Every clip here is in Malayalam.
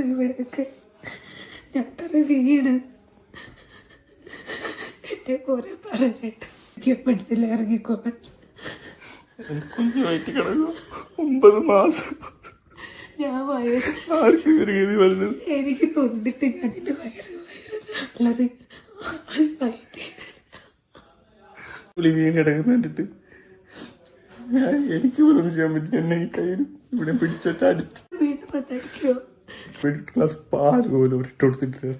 ഇവിടെയൊക്കെ ഞാൻ തറ വീണ്. എന്നെ കുറെ പറഞ്ഞിട്ട് എനിക്ക് പെട്ടില്ല ഇറങ്ങിക്കോളാൻ. കുഞ്ഞുമായിട്ട് കിടന്നു ഒമ്പത് മാസം. ഞാൻ വയറ് ആർക്കും ഇവർ ഗതി വരുന്നത് എനിക്ക് തൊന്നിട്ട് ഞാൻ എന്റെ വയറ് വയറ് വീണ് കിടക്കുന്ന കണ്ടിട്ട് ഞാൻ എനിക്ക് പോലും ചെയ്യാൻ പറ്റില്ല. എന്നെ ഈ കയ്യിൽ ഇവിടെ പിടിച്ചോ അടിച്ച്. വീണ്ടും വന്നടിക്കോ മിഡിൽ ക്ലാസ് പാൽ പോലും ഇട്ട് കൊടുത്തിട്ടില്ല.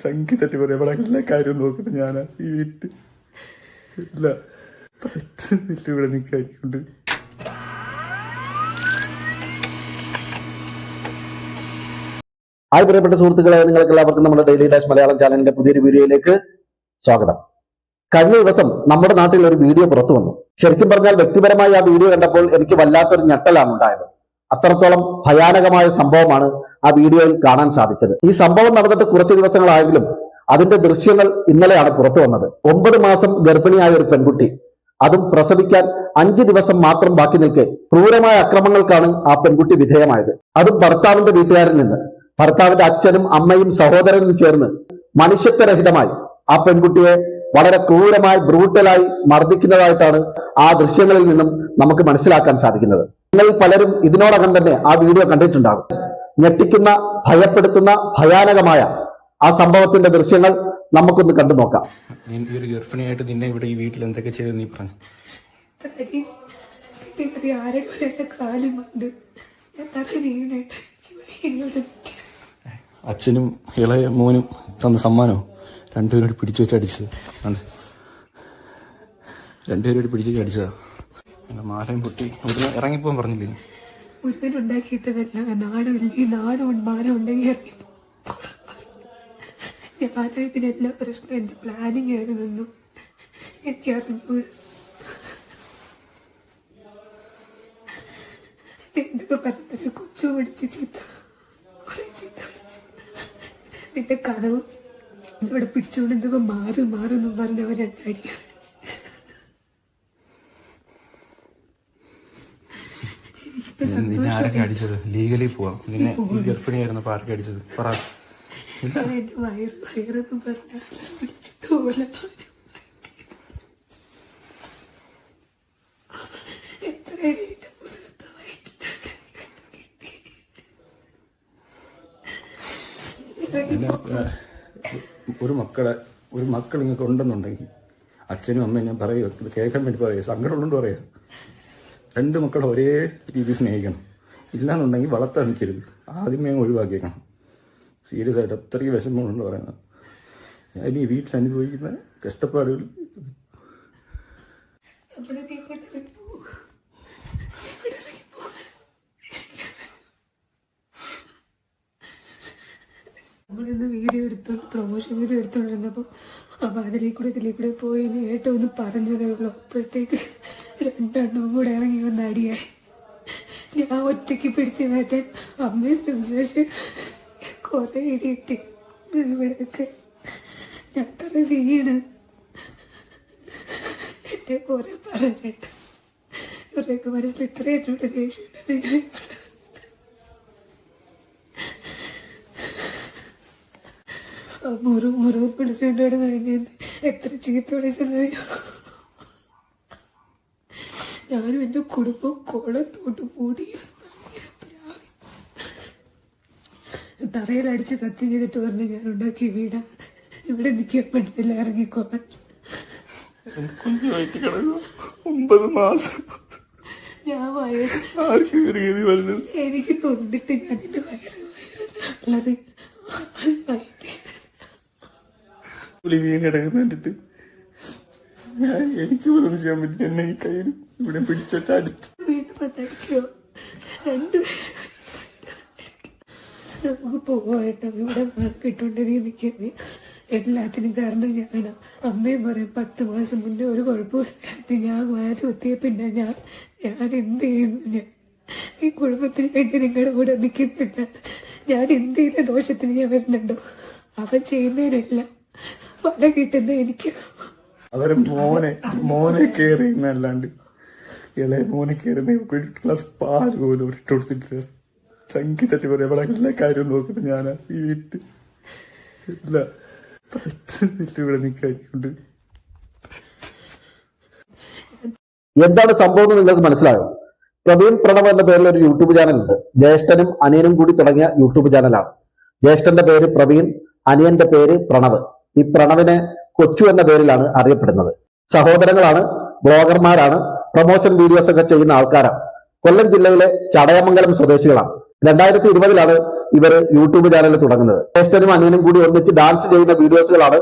ചങ്കി തട്ടി പറയാം ഇവിടെ എല്ലാ കാര്യവും നോക്കുന്നത് ഞാനാ ഈ വീട്ടിൽ. ഇല്ല. പറ്റുന്നില്ല ഇവിടെ നിൽക്കാനിക്കൊണ്ട് ആയി പ്രിയപ്പെട്ട സുഹൃത്തുക്കളെ നിങ്ങൾക്ക് എല്ലാവർക്കും നമ്മുടെ ഡെയിലി ഡാഷ് മലയാളം ചാനലിന്റെ പുതിയൊരു വീഡിയോയിലേക്ക് സ്വാഗതം. കഴിഞ്ഞ ദിവസം നമ്മുടെ നാട്ടിൽ ഒരു വീഡിയോ പുറത്തു വന്നു. ശരിക്കും പറഞ്ഞാൽ വ്യക്തിപരമായി ആ വീഡിയോ കണ്ടപ്പോൾ എനിക്ക് വല്ലാത്തൊരു ഞെട്ടലാണ് ഉണ്ടായത്. അത്രത്തോളം ഭയാനകമായ സംഭവമാണ് ആ വീഡിയോയിൽ കാണാൻ സാധിച്ചത്. ഈ സംഭവം നടന്നിട്ട് കുറച്ച് ദിവസങ്ങളായെങ്കിലും അതിന്റെ ദൃശ്യങ്ങൾ ഇന്നലെയാണ് പുറത്തു വന്നത്. ഒമ്പത് മാസം ഗർഭിണിയായ ഒരു പെൺകുട്ടി. അതും പ്രസവിക്കാൻ അഞ്ച് ദിവസം മാത്രം ബാക്കി നിൽക്കെ ക്രൂരമായ അക്രമങ്ങൾക്കാണ് ആ പെൺകുട്ടി വിധേയമായത്. അതും ഭർത്താവിന്റെ വീട്ടുകാരിൽ നിന്ന്. ഭർത്താവിന്റെ അച്ഛനും അമ്മയും സഹോദരനും ചേർന്ന് മനുഷ്യത്വരഹിതമായി ആ പെൺകുട്ടിയെ വളരെ ക്രൂരമായി ബ്രൂട്ടലായി മർദ്ദിക്കുന്നതായിട്ടാണ് ആ ദൃശ്യങ്ങളിൽ നിന്നും നമുക്ക് മനസ്സിലാക്കാൻ സാധിക്കുന്നത്. നിങ്ങൾ പലരും ഇതിനോടകം തന്നെ ആ വീഡിയോ കണ്ടിട്ടുണ്ടാകും. ഞെട്ടിക്കുന്ന ഭയപ്പെടുത്തുന്ന ഭയാനകമായ ആ സംഭവത്തിന്റെ ദൃശ്യങ്ങൾ നമുക്കൊന്ന് കണ്ടു നോക്കാം. ഞാൻ ഈ ഒരു ഗർഭിണിയായിട്ട് നിന്നെ ഇവിടെ ഈ വീട്ടിൽ എന്തൊക്കെ ചെയ്തു നീ പറഞ്ഞു. അച്ഛനും ഇളയ മോനും തന്ന സമ്മാനോ രണ്ടുപേരോട് പിടിച്ചു വെച്ച് അടിച്ചത്. ആണ് രണ്ടുപേരും പിടിച്ചു വെച്ച് അടിച്ചതാ. എന്റെ മാലയും പൊട്ടി. ഇവിടുന്ന് ഇറങ്ങിപ്പോകാൻ പറഞ്ഞില്ലേ? മുരുകൻ ഉണ്ടാക്കിയിട്ടതല്ല നാടുമില്ല ഉണ്ടെങ്കിൽ ഇറങ്ങിപ്പോ ഞാൻ ഇതിനെല്ലാം പ്രശ്നം പ്ലാനിങ് ആയിരുന്നു എനിക്ക് അറിഞ്ഞൂടെ. എന്തൊക്കെ പറഞ്ഞൊരു കൊച്ചു പിടിച്ച് ചീത്ത. കുറെ നിന്റെ കഥവും ഇവിടെ പിടിച്ചുകൊണ്ട് എന്തൊക്കെ മാറും മാറും എന്നും പറഞ്ഞവർ നിന്നെ ആരൊക്കെ അടിച്ചത്? ലീഗലി പോവാം. നിന്നെ ഈ ഗർഭിണിയായിരുന്നപ്പോൾ ആരൊക്കെ അടിച്ചത്? പറ. ഒരു മക്കളെ ഒരു മക്കൾ നിങ്ങൾക്ക് ഉണ്ടെന്നുണ്ടെങ്കിൽ അച്ഛനും അമ്മയും ഞാൻ പറയുക ഇത് കേൾക്കാൻ വേണ്ടി പറയുക സങ്കടമുള്ളതുകൊണ്ട് പറയുക രണ്ട് മക്കളെ ഒരേ രീതി സ്നേഹിക്കണം. ഇല്ലാന്നുണ്ടെങ്കിൽ വളർത്താൻ നിൽക്കരുത്. ആദ്യമേ ഒഴിവാക്കിയേക്കണം. സീരിയസ് ആയിട്ട് അത്രയ്ക്ക് വിഷമമുണ്ടെന്ന് പറയുന്നത് ഈ വീട്ടിൽ അനുഭവിക്കുന്ന കഷ്ടപ്പാടുകൾ. നമ്മളിന്ന് വീഡിയോ എടുത്തോണ്ട് പ്രൊമോഷൻ വീഡിയോ എടുത്തോണ്ടിരുന്നപ്പോ അപ്പൊ അതിലേ കൂടെ ഇതിലേ കൂടെ പോയി ഏറ്റവും ഒന്ന് പറഞ്ഞതേ ഉള്ളൂ. അപ്പോഴത്തേക്ക് രണ്ടെണ്ണവും കൂടെ ഇറങ്ങി വന്ന് അടിയായി. ഞാൻ ഒറ്റയ്ക്ക് പിടിച്ചു മാറ്റാൻ അമ്മയും ശേഷം കുറെ ഇടിയിട്ട് ഇവിടെയൊക്കെ. ഞാൻ തറ വീണ്. എന്നെ കുറെ പറഞ്ഞിട്ട്. ഇവരൊക്കെ മനസ്സിൽ ഇത്രയും ദേഷ്യം മുറു മുറു പിടിച്ചുകൊണ്ടാണ് എന്നെ എത്ര ചീത്ത വിളിച്ചത് ഞാനും എന്റെ കുടുംബം കുളത്തോട്ട് മൂടി തറയിലടിച്ച് കത്തി ചെയ്തിട്ട് പറഞ്ഞ് ഞാൻ ഉണ്ടാക്കി വീട. ഇവിടെ നിൽക്കാൻ പറ്റത്തില്ല ഇറങ്ങിക്കോളാൻ. കുഞ്ഞുമായിട്ട് കിടന്നു ഒമ്പത് മാസം. ഞാൻ വയറ് ആർക്കും ഇവർ ഗതി എനിക്ക് തൊന്നിട്ട് ഞാൻ എന്റെ വയറ് വളരെ വീണ് കിടക്കുന്ന കണ്ടിട്ട് ഞാൻ എനിക്ക് ചെയ്യാൻ പറ്റില്ല. എന്നെ ഈ കയ്യിൽ ഇവിടെ പിടിച്ചിട്ട് അടുത്ത്. വീണ്ടും വന്നടിക്കോ നമുക്ക് പോവാട്ടോ ഇവിടെ കിട്ടുണ്ടെങ്കിൽ നിൽക്കുന്നത് എല്ലാത്തിനും കാരണം ഞാനാ. അമ്മയും പറയും പത്ത് മാസം മുന്നേ ഒരു കുഴപ്പമില്ലാത്ത ഞാൻ മാറ്റി കുത്തിയ പിന്നെ ഞാൻ ഞാൻ എന്ത് ചെയ്യുന്നു ഞാൻ? ഈ കുടുംബത്തിന് വേണ്ടി നിങ്ങളുടെ കൂടെ നിൽക്കുന്നില്ല. ഞാൻ എന്ത് ചെയ്ത ദോഷത്തിന് ഞാൻ വരുന്നുണ്ടോ? അവൻ ചെയ്യുന്നതിനെല്ലാം. ഫലം കിട്ടുന്ന എനിക്ക്. അവരെ മോനെ മോനെ കയറിയെന്നല്ലാണ്ട് ഇളയ മോനെ കയറുന്ന ഒരു ഗ്ലാസ് പാൽ പോലും ഇട്ട് കൊടുത്തിട്ടില്ല. തട്ടി പറയാം ഇവിടെ എല്ലാ കാര്യവും നോക്കുന്നത് ഞാനാ ഈ വീട്ടിൽ. ഇല്ല. ഇവിടെ നിൽക്കാനുണ്ട് എന്താണ് സംഭവം എന്ന് നിങ്ങൾക്ക് മനസ്സിലായോ? പ്രവീൺ പ്രണവ് എന്ന പേരിൽ ഒരു യൂട്യൂബ് ചാനൽ ഉണ്ട് ജ്യേഷ്ഠനും അനിയനും കൂടി തുടങ്ങിയ യൂട്യൂബ് ചാനലാണ്. ജ്യേഷ്ഠന്റെ പേര് പ്രവീൺ അനിയന്റെ പേര് പ്രണവ്. ഈ പ്രണവിനെ കൊച്ചു എന്ന പേരിലാണ് അറിയപ്പെടുന്നത്. സഹോദരങ്ങളാണ് ബ്ലോഗർമാരാണ്. പ്രൊമോഷൻ വീഡിയോസ് ഒക്കെ ചെയ്യുന്ന ആൾക്കാരാണ് കൊല്ലം ജില്ലയിലെ ചടയമംഗലം സ്വദേശികളാണ്. രണ്ടായിരത്തി ഇരുപതിലാണ് ഇവർ യൂട്യൂബ് ചാനൽ തുടങ്ങുന്നത്. ജ്യേഷ്ഠനും അനിയനും കൂടി ഒന്നിച്ച് ഡാൻസ് ചെയ്യുന്ന വീഡിയോസുകളാണ്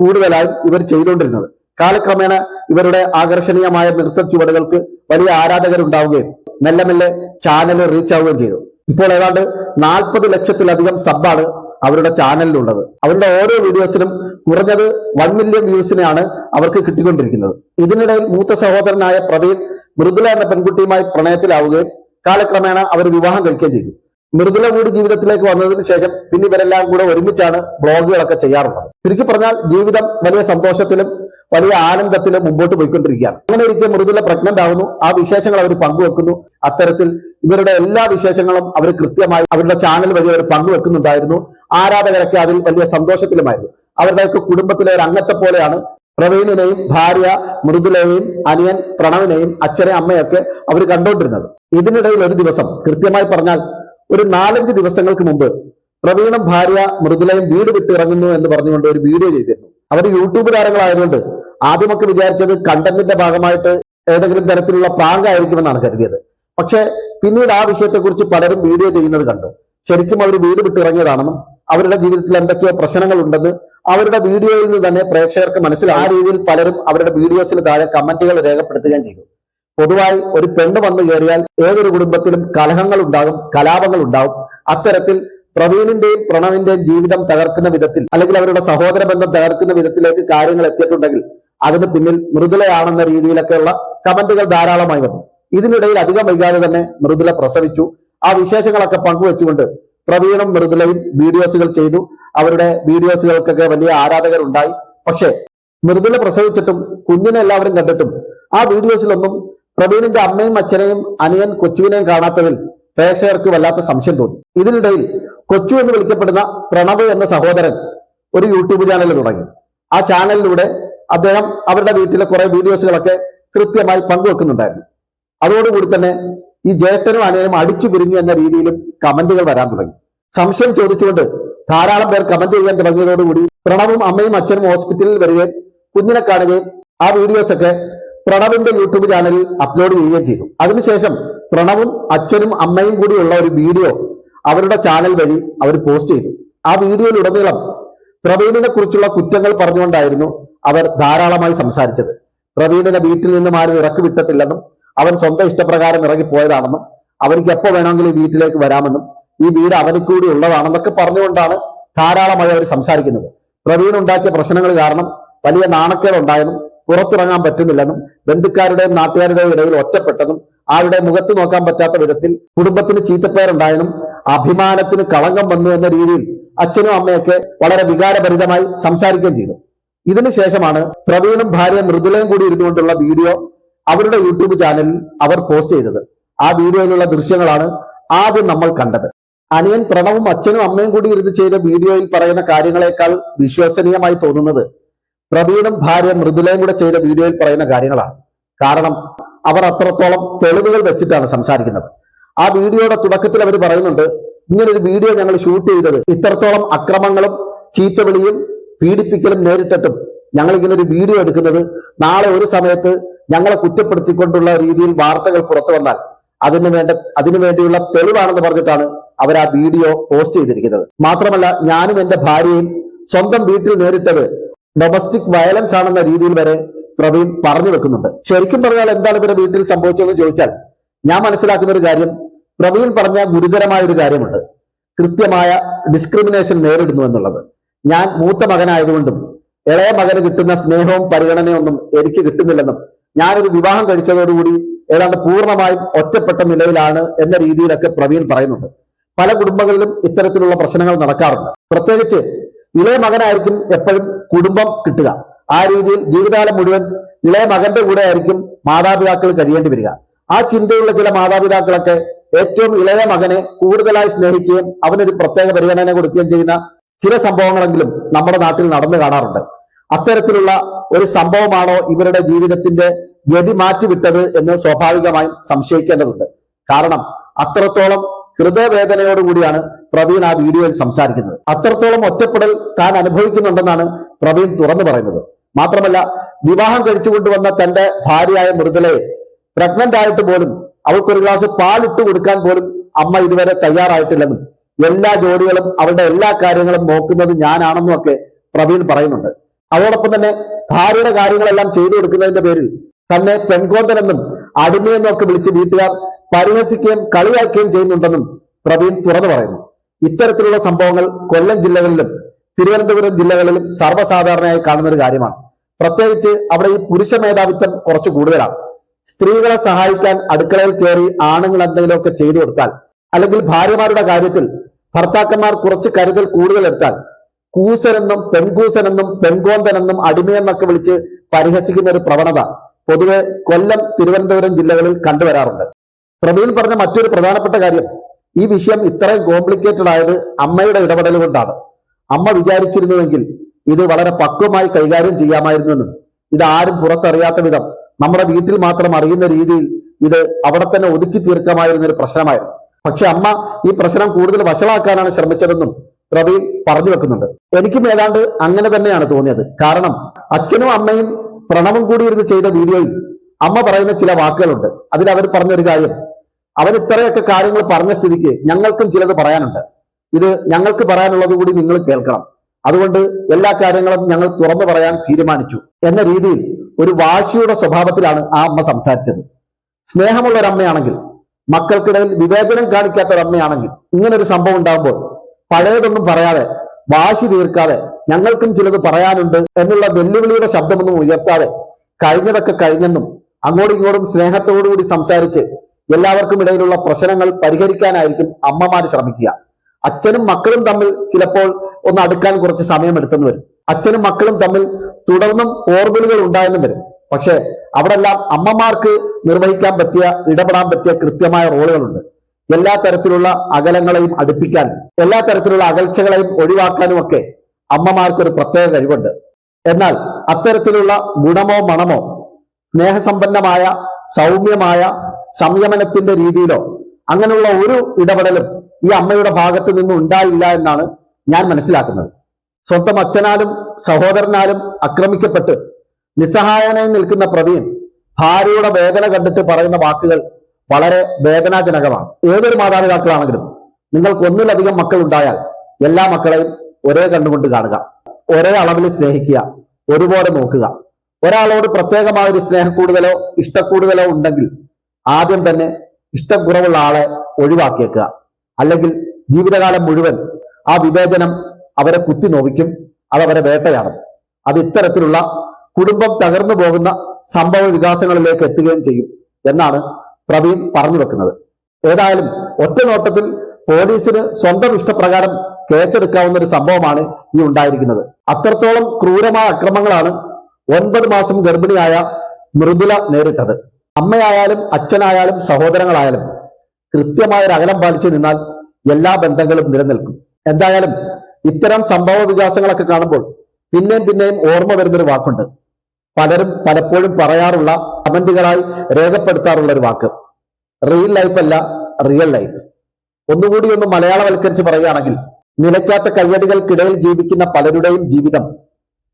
കൂടുതലായും ഇവർ ചെയ്തുകൊണ്ടിരുന്നത്. കാലക്രമേണ ഇവരുടെ ആകർഷണീയമായ നൃത്ത ചുവടുകൾക്ക് വലിയ ആരാധകരുണ്ടാവുകയും മെല്ലെ മെല്ലെ ചാനൽ റീച്ച് ആവുകയും ചെയ്തു. ഇപ്പോൾ ഏതാണ്ട് നാൽപ്പത് ലക്ഷത്തിലധികം സബ്ബാണ് അവരുടെ ചാനലിലുള്ളത് അവരുടെ ഓരോ വീഡിയോസിനും കുറഞ്ഞത് വൺ മില്യൺ വ്യൂസിനെയാണ് അവർക്ക് കിട്ടിക്കൊണ്ടിരിക്കുന്നത്. ഇതിനിടയിൽ മൂത്ത സഹോദരനായ പ്രവീൺ മൃദുല എന്ന പെൺകുട്ടിയുമായി പ്രണയത്തിലാവുകയും കാലക്രമേണ അവർ വിവാഹം കഴിക്കുകയും ചെയ്തു. മൃദുല കൂടി ജീവിതത്തിലേക്ക് വന്നതിന് ശേഷം പിന്നെ ഇവരെല്ലാം കൂടെ ഒരുമിച്ചാണ് ബ്ലോഗുകളൊക്കെ ചെയ്യാറുള്ളത്. ചുരുക്കി പറഞ്ഞാൽ ജീവിതം വലിയ സന്തോഷത്തിലും വലിയ ആനന്ദത്തിലും മുമ്പോട്ട് പോയിക്കൊണ്ടിരിക്കുകയാണ്. അങ്ങനെ ഇരിക്കെ മൃദുല പ്രഗ്നന്റ് ആവുന്നു. ആ വിശേഷങ്ങൾ അവർ പങ്കുവെക്കുന്നു. അത്തരത്തിൽ ഇവരുടെ എല്ലാ വിശേഷങ്ങളും അവർ കൃത്യമായി അവരുടെ ചാനൽ വഴി അവർ പങ്കുവെക്കുന്നുണ്ടായിരുന്നു. ആരാധകരൊക്കെ അതിൽ വലിയ സന്തോഷത്തിലുമായിരുന്നു. അവരുടെയൊക്കെ കുടുംബത്തിലെ ഒരു അംഗത്തെ പോലെയാണ് പ്രവീണിനെയും ഭാര്യ മൃദുലയെയും അനിയൻ പ്രണവിനെയും അച്ഛനെ അമ്മയൊക്കെ അവർ കണ്ടോണ്ടിരുന്നത്. ഇതിനിടയിൽ ഒരു ദിവസം കൃത്യമായി പറഞ്ഞാൽ ഒരു നാലഞ്ച് ദിവസങ്ങൾക്ക് മുമ്പ് പ്രവീണും ഭാര്യ മൃദുലയും വീട് വിട്ടിറങ്ങുന്നു എന്ന് പറഞ്ഞുകൊണ്ട് ഒരു വീഡിയോ ചെയ്തിരുന്നു. അവർ യൂട്യൂബ് താരങ്ങളായതുകൊണ്ട് ആദ്യമൊക്കെ വിചാരിച്ചത് കണ്ടന്റിന്റെ ഭാഗമായിട്ട് ഏതെങ്കിലും തരത്തിലുള്ള പ്രാങ്ക് ആയിരിക്കുമെന്നാണ് കരുതിയത്. പക്ഷേ പിന്നീട് ആ വിഷയത്തെക്കുറിച്ച് പലരും വീഡിയോ ചെയ്യുന്നത് കണ്ടു. ശരിക്കും അവർ വീട് വിട്ടിറങ്ങിയതാണെന്നും അവരുടെ ജീവിതത്തിൽ എന്തൊക്കെയോ പ്രശ്നങ്ങൾ ഉണ്ടെന്ന് അവരുടെ വീഡിയോയിൽ നിന്ന് തന്നെ പ്രേക്ഷകർക്ക് മനസ്സിലായി ആ രീതിയിൽ പലരും അവരുടെ വീഡിയോസിന് താഴെ കമന്റുകൾ രേഖപ്പെടുത്തുകയും ചെയ്തു. പൊതുവായി ഒരു പെണ്ണ് വന്നു കയറിയാൽ ഏതൊരു കുടുംബത്തിലും കലഹങ്ങൾ ഉണ്ടാകും കലാപങ്ങൾ ഉണ്ടാകും അത്തരത്തിൽ പ്രവീണിന്റെയും പ്രണവിന്റെയും ജീവിതം തകർക്കുന്ന വിധത്തിൽ അല്ലെങ്കിൽ അവരുടെ സഹോദര ബന്ധം തകർക്കുന്ന വിധത്തിലേക്ക് കാര്യങ്ങൾ എത്തിയിട്ടുണ്ടെങ്കിൽ അതിന് പിന്നിൽ മൃദുലയാണെന്ന രീതിയിലൊക്കെയുള്ള കമന്റുകൾ ധാരാളമായി വന്നു. ഇതിനിടയിൽ അധികം വൈകാതെ തന്നെ മൃദുല പ്രസവിച്ചു. ആ വിശേഷങ്ങളൊക്കെ പങ്കുവെച്ചുകൊണ്ട് പ്രവീണും മൃദുലയും വീഡിയോസുകൾ ചെയ്തു. അവരുടെ വീഡിയോസുകൾക്കൊക്കെ വലിയ ആരാധകർ ഉണ്ടായി പക്ഷേ മൃദുല പ്രസവിച്ചിട്ടും കുഞ്ഞിനെ എല്ലാവരും കണ്ടിട്ടും ആ വീഡിയോസിലൊന്നും പ്രവീണിന്റെ അമ്മയും അച്ഛനെയും അനിയൻ കൊച്ചുവിനെയും കാണാത്തതിൽ പ്രേക്ഷകർക്ക് വല്ലാത്ത സംശയം തോന്നി. ഇതിനിടയിൽ കൊച്ചു എന്ന് വിളിക്കപ്പെടുന്ന പ്രണവ് എന്ന സഹോദരൻ ഒരു യൂട്യൂബ് ചാനൽ തുടങ്ങി. ആ ചാനലിലൂടെ അദ്ദേഹം അവരുടെ വീട്ടിലെ കുറെ വീഡിയോസുകളൊക്കെ കൃത്യമായി പങ്കുവെക്കുന്നുണ്ടായിരുന്നു. അതോടുകൂടി തന്നെ ഈ ജേട്ടനും അനിയനും അടിച്ചു പിരിഞ്ഞു എന്ന രീതിയിലും കമന്റുകൾ വരാൻ തുടങ്ങി. സംശയം ചോദിച്ചുകൊണ്ട് ധാരാളം പേർ കമന്റ് ചെയ്യാൻ തുടങ്ങിയതോടുകൂടി പ്രണവും അമ്മയും അച്ഛനും ഹോസ്പിറ്റലിൽ വരികയും കുഞ്ഞിനെ കാണുകയും ആ വീഡിയോസ് ഒക്കെ പ്രണവിന്റെ യൂട്യൂബ് ചാനലിൽ അപ്ലോഡ് ചെയ്യുകയും ചെയ്തു. അതിനുശേഷം പ്രണവും അച്ഛനും അമ്മയും കൂടിയുള്ള ഒരു വീഡിയോ അവരുടെ ചാനൽ വഴി അവർ പോസ്റ്റ് ചെയ്തു. ആ വീഡിയോയിലുടനീളം പ്രവീണിനെ കുറിച്ചുള്ള കുറ്റങ്ങൾ പറഞ്ഞുകൊണ്ടായിരുന്നു അവർ ധാരാളമായി സംസാരിച്ചത്. പ്രവീണിനെ വീട്ടിൽ നിന്നും ആരും ഇറക്കി വിട്ടിട്ടില്ലെന്നും അവൻ സ്വന്തം ഇഷ്ടപ്രകാരം ഇറങ്ങിപ്പോയതാണെന്നും അവനിക്ക് എപ്പോ വേണമെങ്കിലും വീട്ടിലേക്ക് വരാമെന്നും ഈ വീട് അവർക്ക് കൂടി ഉള്ളതാണെന്നൊക്കെ പറഞ്ഞുകൊണ്ടാണ് ധാരാളമായി അവർ സംസാരിക്കുന്നത്. പ്രവീൺ ഉണ്ടാക്കിയ പ്രശ്നങ്ങൾ കാരണം വലിയ നാണക്കേടുണ്ടായെന്നും പുറത്തിറങ്ങാൻ പറ്റുന്നില്ലെന്നും ബന്ധുക്കാരുടെയും നാട്ടുകാരുടെയും ഇടയിൽ ഒറ്റപ്പെട്ടെന്നും ആരുടെ മുഖത്ത് നോക്കാൻ പറ്റാത്ത വിധത്തിൽ കുടുംബത്തിന് ചീത്തപ്പേരുണ്ടായെന്നും അഭിമാനത്തിന് കളങ്കം വന്നു എന്ന രീതിയിൽ അച്ഛനും അമ്മയൊക്കെ വളരെ വികാരഭരിതമായി സംസാരിക്കുകയും ചെയ്തു. ഇതിനുശേഷമാണ് പ്രവീണും ഭാര്യ മൃദുലയും കൂടി ഇരുന്നുകൊണ്ടുള്ള വീഡിയോ അവരുടെ യൂട്യൂബ് ചാനലിൽ അവർ പോസ്റ്റ് ചെയ്തത്. ആ വീഡിയോയിലുള്ള ദൃശ്യങ്ങളാണ് ആദ്യം നമ്മൾ കണ്ടത്. അനിയൻ പ്രണവും അച്ഛനും അമ്മയും കൂടി ഇരുന്ന് ചെയ്ത വീഡിയോയിൽ പറയുന്ന കാര്യങ്ങളെക്കാൾ വിശ്വസനീയമായി തോന്നുന്നത് പ്രവീണും ഭാര്യ മൃദുലയും കൂടെ ചെയ്ത വീഡിയോയിൽ പറയുന്ന കാര്യങ്ങളാണ്. കാരണം അവർ അത്രത്തോളം തെളിവുകൾ വെച്ചിട്ടാണ് സംസാരിക്കുന്നത്. ആ വീഡിയോയുടെ തുടക്കത്തിൽ അവർ പറയുന്നുണ്ട് ഇങ്ങനൊരു വീഡിയോ ഞങ്ങൾ ഷൂട്ട് ചെയ്തത് ഇത്രത്തോളം അക്രമങ്ങളും ചീത്തവിളിയും പീഡിപ്പിക്കലും നേരിട്ടിട്ടും ഞങ്ങൾ ഇങ്ങനെ ഒരു വീഡിയോ എടുക്കുന്നത് നാളെ ഒരു സമയത്ത് ഞങ്ങളെ കുറ്റപ്പെടുത്തിക്കൊണ്ടുള്ള രീതിയിൽ വാർത്തകൾ പുറത്തു വന്നാൽ അതിന് വേണ്ട അതിനു വേണ്ടിയുള്ള തെളിവാണെന്ന് പറഞ്ഞിട്ടാണ് അവർ ആ വീഡിയോ പോസ്റ്റ് ചെയ്തിരിക്കുന്നത്. മാത്രമല്ല ഞാനും എന്റെ ഭാര്യയും സ്വന്തം വീട്ടിൽ നേരിട്ടത് ഡൊമസ്റ്റിക് വയലൻസ് ആണെന്ന രീതിയിൽ വരെ പ്രവീൺ പറഞ്ഞു വെക്കുന്നുണ്ട്. ശരിക്കും പറഞ്ഞാൽ എന്താണ് ഇവരുടെ വീട്ടിൽ സംഭവിച്ചതെന്ന് ചോദിച്ചാൽ ഞാൻ മനസ്സിലാക്കുന്ന ഒരു കാര്യം പ്രവീൺ പറഞ്ഞ ഗുരുതരമായ ഒരു കാര്യമുണ്ട്. കൃത്യമായ ഡിസ്ക്രിമിനേഷൻ നേരിടുന്നു എന്നുള്ളത്. ഞാൻ മൂത്ത മകനായതുകൊണ്ടും ഇളയ മകന് കിട്ടുന്ന സ്നേഹവും പരിഗണനയൊന്നും എനിക്ക് കിട്ടുന്നില്ലെന്നും ഞാനൊരു വിവാഹം കഴിച്ചതോടുകൂടി ഏതാണ്ട് പൂർണമായും ഒറ്റപ്പെട്ട നിലയിലാണ് എന്ന രീതിയിലൊക്കെ പ്രവീൺ പറയുന്നുണ്ട്. പല കുടുംബങ്ങളിലും ഇത്തരത്തിലുള്ള പ്രശ്നങ്ങൾ നടക്കാറുണ്ട്. പ്രത്യേകിച്ച് ഇളയ മകനായിരിക്കും എപ്പോഴും കുടുംബം കിട്ടുക. ആ രീതിയിൽ ജീവിതകാലം മുഴുവൻ ഇളയ മകന്റെ കൂടെ ആയിരിക്കും മാതാപിതാക്കൾ കഴിയേണ്ടി വരിക. ആ ചിന്തയുള്ള ചില മാതാപിതാക്കളൊക്കെ ഏറ്റവും ഇളയ മകനെ കൂടുതലായി സ്നേഹിക്കുകയും അവനൊരു പ്രത്യേക പരിഗണന കൊടുക്കുകയും ചെയ്യുന്ന ചില സംഭവങ്ങളെങ്കിലും നമ്മുടെ നാട്ടിൽ നടന്നു കാണാറുണ്ട്. അത്തരത്തിലുള്ള ഒരു സംഭവമാണോ ഇവരുടെ ജീവിതത്തിന്റെ ഗതി മാറ്റിവിട്ടത് എന്ന് സ്വാഭാവികമായും സംശയിക്കേണ്ടതുണ്ട്. കാരണം അത്രത്തോളം ഹൃദയവേദനയോടുകൂടിയാണ് പ്രവീൺ ആ വീഡിയോയിൽ സംസാരിക്കുന്നത്. അത്രത്തോളം ഒറ്റപ്പെടൽ താൻ അനുഭവിക്കുന്നുണ്ടെന്നാണ് പ്രവീൺ തുറന്നു പറയുന്നത്. മാത്രമല്ല വിവാഹം കഴിച്ചുകൊണ്ടുവന്ന തന്റെ ഭാര്യയായ മൃദുലയെ പ്രഗ്നന്റ് ആയിട്ട് പോലും അവൾക്കൊരു ഗ്ലാസ് പാലിട്ട് കൊടുക്കാൻ പോലും അമ്മ ഇതുവരെ തയ്യാറായിട്ടില്ലെന്നും എല്ലാ ജോലികളും അവരുടെ എല്ലാ കാര്യങ്ങളും നോക്കുന്നത് ഞാനാണെന്നും ഒക്കെ പ്രവീൺ പറയുന്നുണ്ട്. അതോടൊപ്പം തന്നെ ഭാര്യയുടെ കാര്യങ്ങളെല്ലാം ചെയ്തു കൊടുക്കുന്നതിന്റെ പേരിൽ തന്നെ പെൺകോന്തനെന്നും അടിമയെന്നും ഒക്കെ വിളിച്ച് വീട്ടുകാർ പരിഹസിക്കുകയും കളിയാക്കുകയും ചെയ്യുന്നുണ്ടെന്നും പ്രവീൺ തുറന്നു പറയുന്നു. ഇത്തരത്തിലുള്ള സംഭവങ്ങൾ കൊല്ലം ജില്ലകളിലും തിരുവനന്തപുരം ജില്ലകളിലും സർവസാധാരണയായി കാണുന്ന ഒരു കാര്യമാണ്. പ്രത്യേകിച്ച് അവിടെ ഈ പുരുഷ മേധാവിത്വം കുറച്ച് കൂടുതലാണ്. സ്ത്രീകളെ സഹായിക്കാൻ അടുക്കളയിൽ കയറി ആണുങ്ങൾ എന്തെങ്കിലുമൊക്കെ ചെയ്തു കൊടുത്താൽ അല്ലെങ്കിൽ ഭാര്യമാരുടെ കാര്യത്തിൽ ഭർത്താക്കന്മാർ കുറച്ച് കരുതൽ കൂടുതൽ എടുത്താൽ കൂസനെന്നും പെൺകൂസനെന്നും പെൺകോന്തനെന്നും അടിമയെന്നൊക്കെ വിളിച്ച് പരിഹസിക്കുന്ന ഒരു പ്രവണത പൊതുവെ കൊല്ലം തിരുവനന്തപുരം ജില്ലകളിൽ കണ്ടുവരാറുണ്ട്. പ്രവീൺ പറഞ്ഞ മറ്റൊരു പ്രധാനപ്പെട്ട കാര്യം ഈ വിഷയം ഇത്രയും കോംപ്ലിക്കേറ്റഡ് ആയത് അമ്മയുടെ ഇടപെടൽ കൊണ്ടാണ്. അമ്മ വിചാരിച്ചിരുന്നുവെങ്കിൽ ഇത് വളരെ പക്വമായി കൈകാര്യം ചെയ്യാമായിരുന്നെന്നും ഇത് ആരും പുറത്തറിയാത്ത വിധം നമ്മുടെ വീട്ടിൽ മാത്രം അറിയുന്ന രീതിയിൽ ഇത് അവിടെ തന്നെ ഒതുക്കി തീർക്കാമായിരുന്ന ഒരു പ്രശ്നമായിരുന്നു. പക്ഷെ അമ്മ ഈ പ്രശ്നം കൂടുതൽ വഷളാക്കാനാണ് ശ്രമിച്ചതെന്നും പ്രവീൺ പറഞ്ഞു വെക്കുന്നുണ്ട്. എനിക്കും ഏതാണ്ട് അങ്ങനെ തന്നെയാണ് തോന്നിയത്. കാരണം അച്ഛനും അമ്മയും പ്രണവും കൂടി ഇരുന്ന് ചെയ്ത വീഡിയോയിൽ അമ്മ പറയുന്ന ചില വാക്കുകളുണ്ട്. അതിൽ അവർ പറഞ്ഞൊരു കാര്യം. അവൻ ഇത്രയൊക്കെ കാര്യങ്ങൾ പറഞ്ഞ സ്ഥിതിക്ക് ഞങ്ങൾക്കും ചിലത് പറയാനുണ്ട്. ഇത് ഞങ്ങൾക്ക് പറയാനുള്ളത് കൂടി നിങ്ങൾ കേൾക്കണം. അതുകൊണ്ട് എല്ലാ കാര്യങ്ങളും ഞങ്ങൾ തുറന്നു പറയാൻ തീരുമാനിച്ചു എന്ന രീതിയിൽ ഒരു വാശിയുടെ സ്വഭാവത്തിലാണ് ആ അമ്മ സംസാരിച്ചത്. സ്നേഹമുള്ള ഒരു അമ്മയാണെങ്കിൽ മക്കൾക്കിടയിൽ വിവേചനം കാണിക്കാത്ത ഒരു അമ്മയാണെങ്കിൽ ഇങ്ങനെ ഒരു സംഭവം ഉണ്ടാകുമ്പോൾ പഴയതൊന്നും പറയാതെ വാശി തീർക്കാതെ ഞങ്ങൾക്കും ചിലത് പറയാനുണ്ട് എന്നുള്ള വെല്ലുവിളിയുടെ ശബ്ദമൊന്നും ഉയർത്താതെ കഴിഞ്ഞതൊക്കെ കഴിഞ്ഞെന്നും അങ്ങോട്ടും ഇങ്ങോട്ടും സ്നേഹത്തോടുകൂടി സംസാരിച്ച് എല്ലാവർക്കും ഇടയിലുള്ള പ്രശ്നങ്ങൾ പരിഹരിക്കാനായിരിക്കും അമ്മമാർ ശ്രമിക്കുക. അച്ഛനും മക്കളും തമ്മിൽ ചിലപ്പോൾ ഒന്ന് അടുക്കാൻ കുറച്ച് സമയമെടുത്തെന്ന് വരും. അച്ഛനും മക്കളും തമ്മിൽ തുടർന്നും ഓർബിളുകൾ ഉണ്ടായെന്നും വരും. പക്ഷെ അവിടെല്ലാം അമ്മമാർക്ക് നിർവഹിക്കാൻ പറ്റിയ ഇടപെടാൻ പറ്റിയ കൃത്യമായ റോളുകളുണ്ട്. എല്ലാ തരത്തിലുള്ള അകലങ്ങളെയും അടുപ്പിക്കാൻ എല്ലാ തരത്തിലുള്ള അകൽച്ചകളെയും ഒഴിവാക്കാനും ഒക്കെ അമ്മമാർക്ക് ഒരു പ്രത്യേക കഴിവുണ്ട്. എന്നാൽ അത്തരത്തിലുള്ള ഗുണമോ മണമോ സ്നേഹസമ്പന്നമായ സൗമ്യമായ സംയമനത്തിന്റെ രീതിയിലോ അങ്ങനെയുള്ള ഒരു ഇടപെടലും ഈ അമ്മയുടെ ഭാഗത്ത് നിന്നും ഉണ്ടായില്ല എന്നാണ് ഞാൻ മനസ്സിലാക്കുന്നത്. സ്വന്തം അച്ഛനാലും സഹോദരനാലും ആക്രമിക്കപ്പെട്ട് നിസ്സഹായനായി നിൽക്കുന്ന പ്രവീൺ ഭാര്യയുടെ വേദന കണ്ടിട്ട് പറയുന്ന വാക്കുകൾ വളരെ വേദനാജനകമാണ്. ഏതൊരു മാതാപിതാക്കളാണെങ്കിലും നിങ്ങൾക്ക് ഒന്നിലധികം മക്കൾ ഉണ്ടായാൽ എല്ലാ മക്കളെയും ഒരേ കണ്ണുകൊണ്ട് കാണുക. ഒരേ അളവിൽ സ്നേഹിക്കുക. ഒരുപോലെ നോക്കുക. ഒരാളോട് പ്രത്യേകമായ ഒരു സ്നേഹക്കൂടുതലോ ഇഷ്ടക്കൂടുതലോ ഉണ്ടെങ്കിൽ ആദ്യം തന്നെ ഇഷ്ടക്കുറവുള്ള ആളെ ഒഴിവാക്കിയേക്കുക. അല്ലെങ്കിൽ ജീവിതകാലം മുഴുവൻ ആ വിവേചനം അവരെ കുത്തി നോവിക്കും അതവരെ വേട്ടയാണ് അത് ഇത്തരത്തിലുള്ള കുടുംബം തകർന്നു പോകുന്ന സംഭവ വികാസങ്ങളിലേക്ക് എത്തുകയും ചെയ്യും എന്നാണ് പ്രവീൺ പറഞ്ഞു വെക്കുന്നത്. ഏതായാലും ഒറ്റ നോട്ടത്തിൽ പോലീസിന് സ്വന്തം ഇഷ്ടപ്രകാരം കേസെടുക്കാവുന്ന ഒരു സംഭവമാണ് ഈ ഉണ്ടായിരിക്കുന്നത്. അത്രത്തോളം ക്രൂരമായ അക്രമങ്ങളാണ് ഒൻപത് മാസം ഗർഭിണിയായ മൃദുല നേരിട്ടത്. അമ്മയായാലും അച്ഛനായാലും സഹോദരങ്ങളായാലും കൃത്യമായ ഒരു അകലം പാലിച്ചു നിന്നാൽ എല്ലാ ബന്ധങ്ങളും നിലനിൽക്കും. എന്തായാലും ഇത്തരം സംഭവ വികാസങ്ങളൊക്കെ കാണുമ്പോൾ പിന്നെയും പിന്നെയും ഓർമ്മ വരുന്നൊരു വാക്കുണ്ട്. പലരും പലപ്പോഴും പറയാറുള്ള കമന്റുകളായി രേഖപ്പെടുത്താറുള്ള ഒരു വാക്ക്. റിയൽ ലൈഫ് അല്ല റിയൽ ലൈഫ് ഒന്നുകൂടി ഒന്ന് മലയാളവൽക്കരിച്ച് പറയുകയാണെങ്കിൽ നിലയ്ക്കാത്ത കയ്യടികൾക്കിടയിൽ ജീവിക്കുന്ന പലരുടെയും ജീവിതം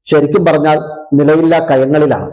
ശരിക്കും പറഞ്ഞാൽ നിലയില്ലാ കയങ്ങളിലാണ്.